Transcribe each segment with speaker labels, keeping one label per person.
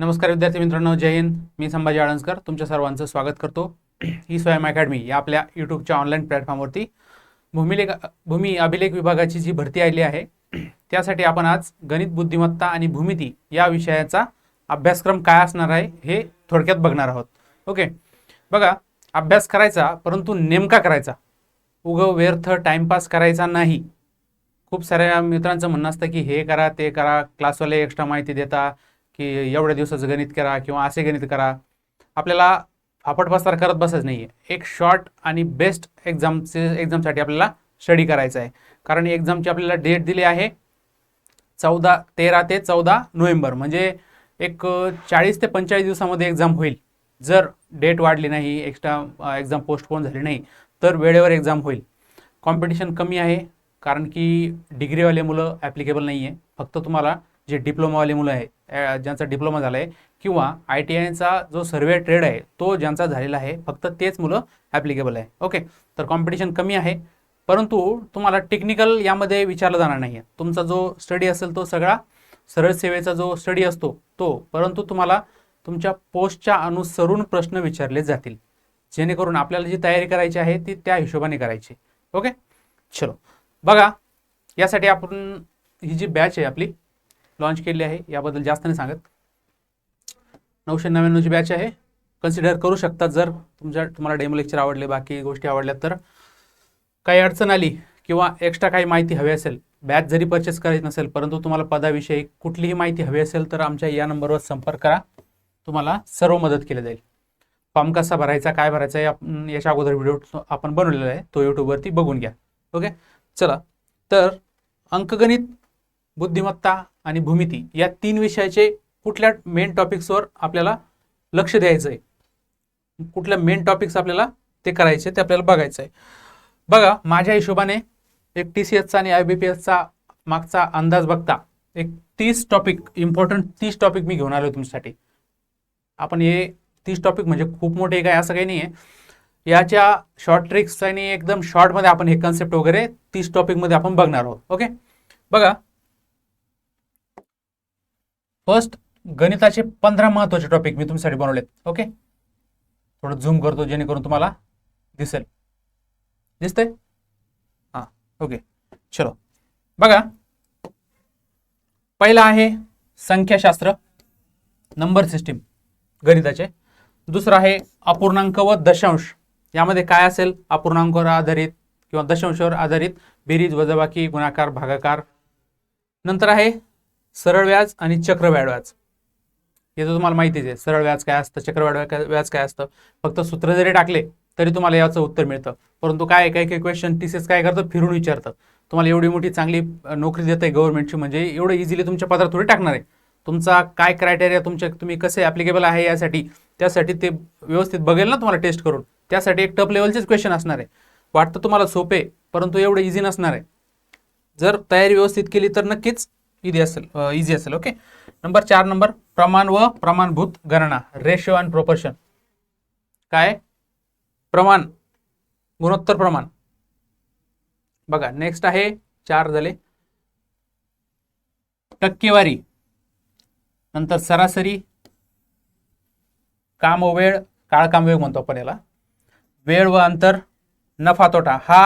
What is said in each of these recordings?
Speaker 1: नमस्कार विद्यार्थी मित्रांनो जय हिंद. मी संभाजी आळंजकर. तुमच्या सर्वांचं स्वागत करतो. ही स्वयं अकॅडमी या आपल्या यूट्यूबच्या ऑनलाईन प्लॅटफॉर्मवरती. भूमिलेख भूमी अभिलेख विभागाची जी भरती आली आहे त्यासाठी आपण आज गणित बुद्धिमत्ता आणि भूमिती या विषयाचा अभ्यासक्रम काय असणार आहे हे थोडक्यात बघणार आहोत. ओके? बघा अभ्यास करायचा परंतु नेमका करायचा. उग व्यर्थ टाइमपास करायचा नाही. खूप साऱ्या मित्रांचं म्हणणं असतं की हे करा ते करा. क्लासवाले एक्स्ट्रा माहिती देता. की एवढ्या दिवसाचं गणित करा किंवा असे गणित करा. आपल्याला फापटपसार करत बसायचं नाही आहे एक शॉर्ट आणि बेस्ट एक्झामचे एक्झामसाठी आपल्याला स्टडी करायचा आहे कारण एक्झामची आपल्याला डेट दिली आहे चौदा तेरा ते चौदा नोव्हेंबर. म्हणजे एक चाळीस ते पंचेचाळीस दिवसामध्ये एक्झाम होईल. जर डेट वाढली नाही एक्स्ट्रा एक्झाम पोस्टपोन झाली नाही तर वेळेवर एक्झाम होईल. कॉम्पिटिशन कमी आहे कारण की डिग्रीवाले मुलं ॲप्लिकेबल नाही आहे फक्त तुम्हाला जे डिप्लोमावाले मुलं आहे ज्यांचा डिप्लोमा झाला आहे किंवा आय टी आयचा जो सर्वे ट्रेड आहे तो ज्यांचा झालेला आहे फक्त तेच मुलं ॲप्लिकेबल आहे. ओके तर कॉम्पिटिशन कमी आहे परंतु तुम्हाला टेक्निकल यामध्ये विचारलं जाणार नाही आहे तुमचा जो स्टडी असेल तो सगळा सरळ सेवेचा जो स्टडी असतो तो परंतु तुम्हाला तुमच्या पोस्टच्या अनुसरून प्रश्न विचारले जातील. जेणेकरून आपल्याला जी तयारी करायची आहे ती त्या हिशोबाने करायची. ओके? चलो. बघा यासाठी आपण ही जी बॅच आहे आपली लॉन्च केली आहे. याबद्दल जास्त नाही सांगत. नऊशे नव्याण्णवची बॅच आहे. कन्सिडर करू शकतात जर तुमच्या तुम्हाला डेमो लेक्चर आवडले बाकी गोष्टी आवडल्या तर. काही अडचण आली किंवा एक्स्ट्रा काही माहिती हवी असेल बॅच जरी परचेस करायची नसेल परंतु तुम्हाला पदाविषयी कुठलीही माहिती हवी असेल तर आमच्या या नंबरवर संपर्क करा. तुम्हाला सर्व मदत केली जाईल. फॉर्म कसा भरायचा काय भरायचा याच्या अगोदर व्हिडिओ आपण बनवलेला आहे. तो यूट्यूबवरती बघून घ्या. ओके चला. तर अंकगणित बुद्धिमत्ता आणि भूमिती या तीन विषयाचे कुठल्या मेन टॉपिक्सवर आपल्याला लक्ष द्यायचं आहे कुठल्या मेन टॉपिक्स आपल्याला ते करायचे ते आपल्याला बघायचं आहे बघा माझ्या हिशोबाने एक टी सी एसचा आणि आय बी पी एसचा मागचा अंदाज बघता एक तीस टॉपिक इम्पॉर्टंट तीस टॉपिक मी घेऊन आलो तुमच्यासाठी. आपण हे तीस टॉपिक म्हणजे खूप मोठे काय असं काही नाही आहे याच्या शॉर्ट ट्रिक्स आणि एकदम शॉर्टमध्ये आपण हे कन्सेप्ट वगैरे तीस टॉपिकमध्ये आपण बघणार आहोत ओके बघा फर्स्ट गणिताचे पंधरा महत्त्वाचे टॉपिक मी तुमच्यासाठी बनवलेत. ओके थोडं झूम करतो जेणेकरून तुम्हाला दिसेल. दिसतंय? हां ओके चलो. बघा. पहिला आहे संख्याशास्त्र नंबर सिस्टीम गणिताचे. दुसरं आहे अपूर्णांक व दशांश. यामध्ये काय असेल? अपूर्णांकावर आधारित किंवा दशांशावर आधारित बेरीज वजाबाकी गुणाकार भागाकार. नंतर आहे सरळ व्याज आणि चक्रवाढ व्याज हे तर तुम्हाला माहितीच आहे सरळ व्याज काय असतं चक्रवाढ व्याज काय असतं? फक्त सूत्र जरी टाकले तरी तुम्हाला याचं उत्तर मिळतं. परंतु काय काय काही क्वेश्चन टीसीएस काय करतं? फिरून विचारतं. तुम्हाला एवढी मोठी चांगली नोकरी देत आहे गव्हर्नमेंटची म्हणजे एवढं इझिली तुमच्या पत्रात थोडी टाकणार आहे. तुमचा काय क्रायटेरिया तुमच्या तुम्ही कसे ॲप्लिकेबल आहे यासाठी त्यासाठी ते व्यवस्थित बघेल ना तुम्हाला टेस्ट करून. त्यासाठी एक टप लेवलचेच क्वेश्चन असणार आहे. वाटतं तुम्हाला सोपे परंतु एवढं इझी नसणार आहे. जर तयारी व्यवस्थित केली तर नक्कीच इझी असेल इझी असेल ओके नंबर चार नंबर प्रमाण व प्रमाणभूत गणना रेशो अँड प्रोपोर्शन काय प्रमाण गुणोत्तर प्रमाण बघा नेक्स्ट आहे चार झाले टक्केवारी नंतर सरासरी काम व वेळ काळ काम वेळ म्हणतो आपण याला वेळ व अंतर नफा तोटा हा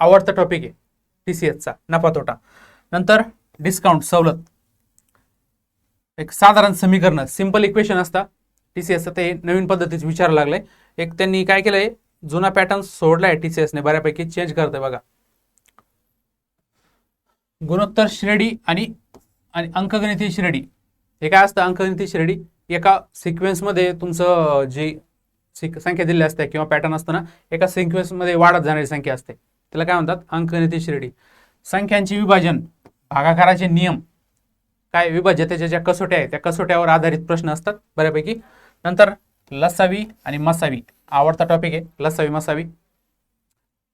Speaker 1: आवडता टॉपिक आहे टी सी एसचा नफा तोटा नंतर डिस्काउंट सवलत. एक साधारण समीकरण सिंपल इक्वेशन असता. टी सी एसचं ते नवीन पद्धतीचं विचारायला लागलंय. एक त्यांनी काय केलंय? जुना पॅटर्न सोडलाय टी सी एसने बऱ्यापैकी चेंज करतंय बघा. गुणोत्तर श्रेणी आणि आणि अंकगणितीय श्रेणी. हे काय असतं? अंकगणितीय श्रेणी. एका सिक्वेन्समध्ये तुमचं जी सिक संख्या दिलेली असते किंवा पॅटर्न असतं ना एका सिक्वेन्समध्ये वाढत जाणारी संख्या असते. त्याला काय म्हणतात? अंकगणितीय श्रेणी. संख्यांचे विभाजन. भागाकाराचे नियम काय विभाज्यतेच्या ज्या कसोट्या आहेत त्या कसोट्यावर आधारित प्रश्न असतात बऱ्यापैकी. नंतर लसावी आणि मसावी. आवडता टॉपिक आहे लसावी मसावी.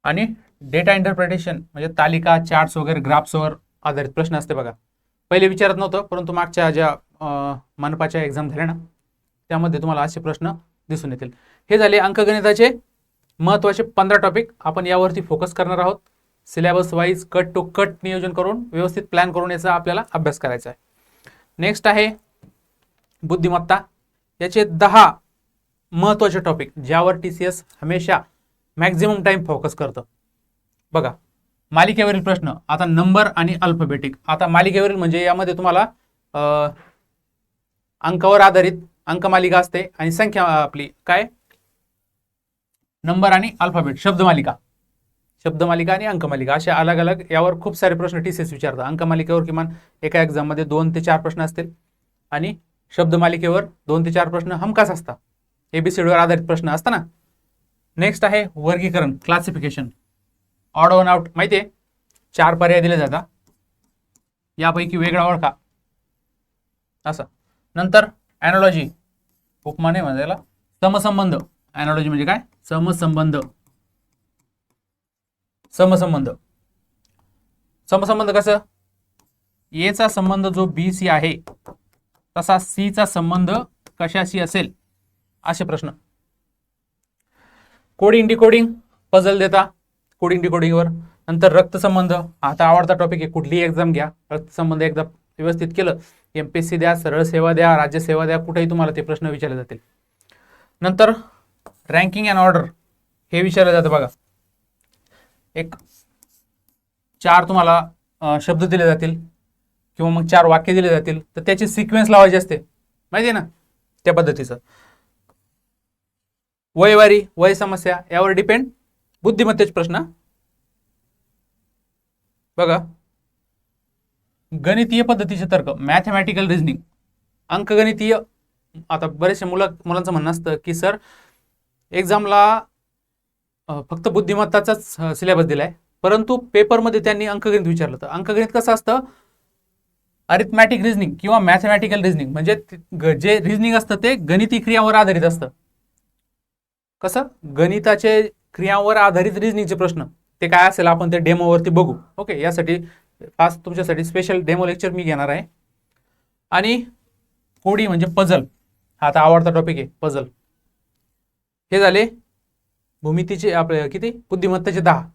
Speaker 1: आणि डेटा इंटरप्रिटेशन म्हणजे तालिका चार्ट्स वगैरे ग्राफ्सवर आधारित प्रश्न असते बघा. पहिले विचारत नव्हतं परंतु मागच्या ज्या मनपाच्या एक्झाम झाल्या ना त्यामध्ये तुम्हाला असे प्रश्न दिसून येतील. हे झाले अंकगणिताचे महत्त्वाचे पंधरा टॉपिक आपण यावरती फोकस करणार आहोत. Syllabus wise cut to cut नियोजन करून व्यवस्थित प्लॅन करून याचा आपल्याला अभ्यास करायचा आहे. नेक्स्ट आहे बुद्धिमत्ता. याचे दहा महत्त्वाचे टॉपिक ज्यावर टी सी एस हमेशा मॅक्झिमम टाइम फोकस करतं. बघा मालिकेवरील प्रश्न आता नंबर आणि अल्फाबेटिक आता मालिकेवरील म्हणजे यामध्ये तुम्हाला अंकावर आधारित अंकमालिका असते आणि संख्या आपली काय? नंबर आणि अल्फाबेट शब्दमालिका. शब्दमालिका आणि अंकमालिका अशा अलग अलग यावर खूप सारे प्रश्न टी सी एस विचारतात. अंकमालिकेवर किमान एका एक्झाममध्ये दोन ते चार प्रश्न असतील आणि शब्दमालिकेवर दोन ते चार प्रश्न हमखास असतात. एबीसीडीवर आधारित प्रश्न असताना नेक्स्ट आहे वर्गीकरण क्लासिफिकेशन ऑड ऑन आउट माहिती आहे चार पर्याय दिले जातात. यापैकी वेगळा ओळखा. असं. नंतर ॲनॉलॉजी उपमाने नाही म्हणजे समसंबंध. ॲनॉलॉजी म्हणजे काय? समसंबंध. समसंबंध. समसंबंध कसं? एचा संबंध जो बी सी आहे तसा सी चा संबंध कशाशी असेल? असे प्रश्न. कोडिंग डिकोडिंग पझल देता. कोडिंग डिकोडिंगवर नंतर रक्तसंबंध आता आवडता टॉपिक आहे कुठलीही एक्झाम घ्या. रक्तसंबंध एकदा व्यवस्थित केलं एम पी एस सी द्या सरळ सेवा द्या राज्य सेवा द्या कुठेही तुम्हाला ते प्रश्न विचारले जातील. नंतर रँकिंग अँड ऑर्डर हे विचारलं जातं बघा. एक चार तुम्हाला शब्द दिले जातील किंवा मग चार वाक्य दिले जातील तर त्याची सिक्वेन्स लावायची असते. माहिती आहे ना? त्या पद्धतीचं. वयवारी वय समस्या यावर डिपेंड बुद्धिमत्तेचे प्रश्न. बघा. गणितीय पद्धतीचे तर्क मॅथमॅटिकल रिझनिंग अंकगणितीय आता बरेचसे मुलं मुलांचं म्हणणं असतं की सर एक्झामला फक्त बुद्धिमत्ताचाच सिलेबस दिलाय. परंतु पेपरमध्ये त्यांनी अंकगणित विचारलं तर. अंकगणित कसं असतं? अरिथमॅटिक रिझनिंग किंवा मॅथमॅटिकल रिझनिंग म्हणजे जे रिझनिंग असतं ते गणिती क्रियावर आधारित असतं. कसं? गणिताचे क्रियांवर आधारित रिझनिंगचे प्रश्न. ते काय असेल आपण ते डेमोवरती बघू. ओके यासाठी खास तुमच्यासाठी स्पेशल डेमो लेक्चर मी घेणार आहे. आणि कोडी म्हणजे पझल हा आता आवडता टॉपिक आहे पझल हे झाले भूमितीचे आपले किती? बुद्धिमत्तेचे दहा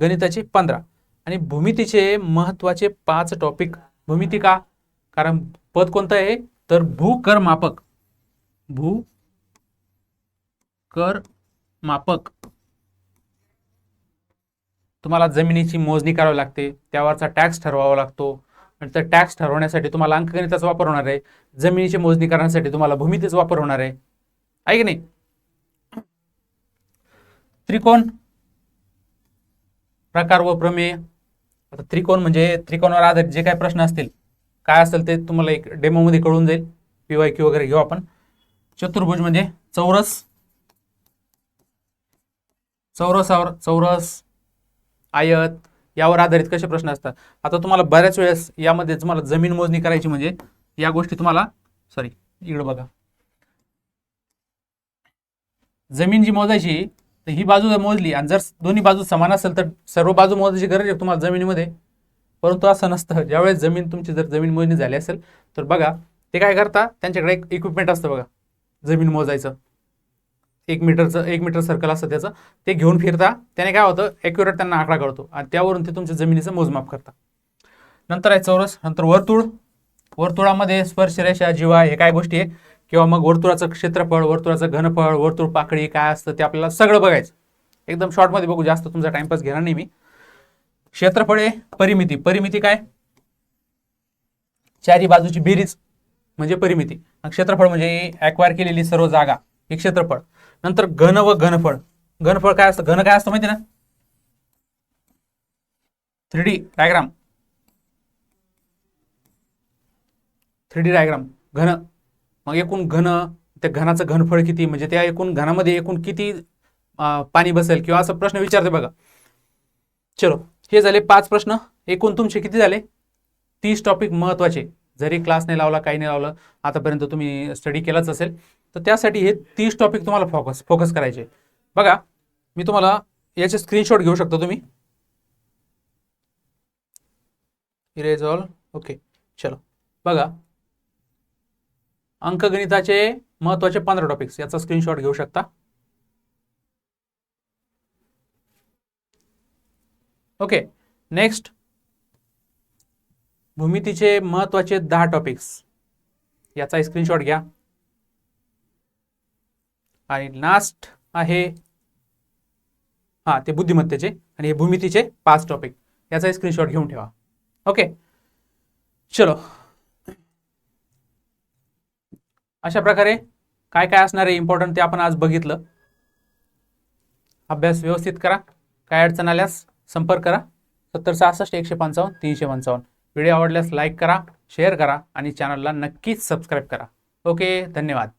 Speaker 1: गणिताचे पंधरा. आणि भूमितीचे महत्त्वाचे पाच टॉपिक भूमिती का? कारण पद कोणतं आहे? तर भूकरमापक. भू कर मापक तुम्हाला जमिनीची मोजणी करावी लागते. त्यावरचा टॅक्स ठरवावा लागतो. आणि त्या टॅक्स ठरवण्यासाठी तुम्हाला अंकगणिताचा वापर होणार आहे. जमिनीची मोजणी करण्यासाठी तुम्हाला भूमितीचा वापर होणार आहे. आहे की नाही? त्रिकोण. प्रकार व प्रमेय. आता त्रिकोण म्हणजे त्रिकोणावर आधारित जे काय प्रश्न असतील काय असेल ते तुम्हाला एक डेमोमध्ये कळून जाईल. पीवाय क्यू वगैरे घेऊ आपण. चतुर्भुज म्हणजे चौरस. चौरसावर चौरस आयत यावर आधारित कसे प्रश्न असतात? आता तुम्हाला बऱ्याच वेळेस यामध्ये तुम्हाला जमीन मोजणी करायची म्हणजे या गोष्टी तुम्हाला सॉरी इकडं बघा. जमीन जी मोजायची तर ही बाजू जर मोजली आणि जर दोन्ही बाजू समान असेल तर सर्व बाजू मोजायची गरज आहे तुम्हाला जमिनीमध्ये. परंतु असं नसतं. ज्यावेळेस जमीन तुमची जर जमीन मोजणी झाली असेल तर बघा ते काय करता त्यांच्याकडे एक इक्विपमेंट असतं बघा जमीन मोजायचं. एक मीटरचं एक मीटर सर्कल असतं त्याचं. ते घेऊन फिरता त्याने काय होतं ॲक्युरेट त्यांना आकडा कळतो आणि त्यावरून ते तुमच्या जमिनीचं मोजमाप करता. नंतर आहे चौरस नंतर वर्तुळ. वर्तुळामध्ये स्पर्शरेषा जीवा हे काय गोष्टी आहे किंवा मग वर्तुळाचं क्षेत्रफळ वर्तुळाचं घनफळ वर्तुळ पाकळी काय असतं ते आपल्याला सगळं बघायचं. एकदम शॉर्टमध्ये बघू जास्त तुमचा टाइमपास घेणार नाही मी. क्षेत्रफळ आहे परिमिती. परिमिती काय? चारी बाजूची बेरीज म्हणजे परिमिती. क्षेत्रफळ म्हणजे ॲक्वायर केलेली सर्व जागा हे क्षेत्रफळ. नंतर घन व घनफळ. घनफळ काय असतं? घन काय असतं माहिती ना? Three D diagram three D diagram घन. मग एकूण घन त्या घनाचं घनफळ किती? म्हणजे त्या एकूण घनामध्ये एकूण किती पाणी बसेल? किंवा असा प्रश्न विचारते बघा. चलो हे झाले पाच प्रश्न. एकूण तुमचे किती झाले? तीस टॉपिक महत्त्वाचे. जरी क्लास नाही लावला काही नाही लावलं आतापर्यंत तुम्ही स्टडी केलाच असेल तर त्यासाठी हे तीस टॉपिक तुम्हाला फोकस फोकस करायचे. बघा मी तुम्हाला याचे स्क्रीनशॉट घेऊ शकतो तुम्ही? इरेज ऑल ओके चलो. बघा अंकगणिताचे महत्त्वाचे पंधरा टॉपिक्स याचा स्क्रीनशॉट घेऊ शकता. ओके नेक्स्ट भूमितीचे महत्त्वाचे दहा टॉपिक्स याचा स्क्रीनशॉट घ्या. आणि लास्ट आहे हां ते बुद्धिमत्तेचे आणि हे भूमितीचे पाच टॉपिक याचा स्क्रीनशॉट घेऊन ठेवा. ओके चलो. अशा प्रकारे काय काय असणार आहे इम्पॉर्टंट ते आपण आज बघितलं. अभ्यास व्यवस्थित करा. काय अडचण आल्यास संपर्क करा. सत्तर सहासष्ट एकशे पंचावन्न तीनशे पंचावन्न. व्हिडिओ आवडल्यास लाईक करा शेअर करा आणि चॅनलला नक्कीच सबस्क्राईब करा. ओके धन्यवाद.